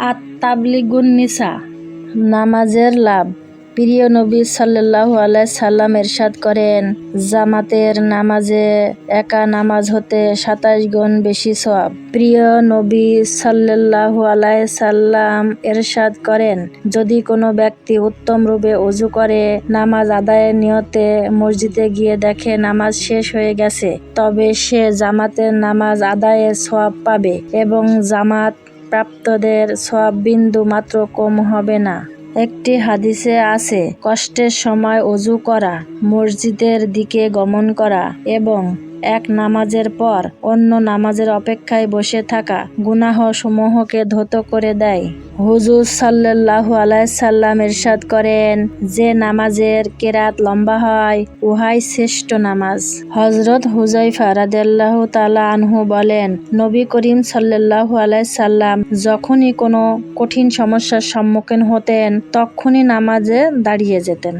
আত তাবলিগুন নিসা নামাজের লাভ। প্রিয় নবী সাল্লাল্লাহু আলাই সাল্লাম এরশাদ করেন, জামাতের নামাজে একা নামাজ হতে সাতাশ গুণ বেশি সওয়াব। প্রিয় নবী সাল্লাল্লাহু আলাই সাল্লাম এরশাদ করেন, যদি কোনো ব্যক্তি উত্তম রূপে অজু করে, নামাজ আদায়ের নিয়তে মসজিদে গিয়ে দেখে নামাজ শেষ হয়ে গেছে, তবে সে জামাতের নামাজ আদায়ের সওয়াব পাবে এবং জামাত প্রাপ্তদের সব বিন্দু মাত্র কম হবে না। একটি হাদিসে আছে, কষ্টের সময় অজু করা, মসজিদের দিকে গমন করা এবং এক নামাজের পর অন্য নামাজের অপেক্ষায় বসে থাকা গুনাহ সমূহকে ধৌত করে দেয়। হুজুর সাল্লাল্লাহু আলাইসাল্লাম ইরশাদ করেন, যে নামাজের কেরাত লম্বা হয়, উহাই শ্রেষ্ঠ নামাজ। হজরত হুজাইফা রাদিয়াল্লাহু তালা আনহু বলেন, নবী করিম সাল্লাল্লাহু আলাইসাল্লাম যখনই কোনো কঠিন সমস্যার সম্মুখীন হতেন, তখনই নামাজে দাঁড়িয়ে যেতেন।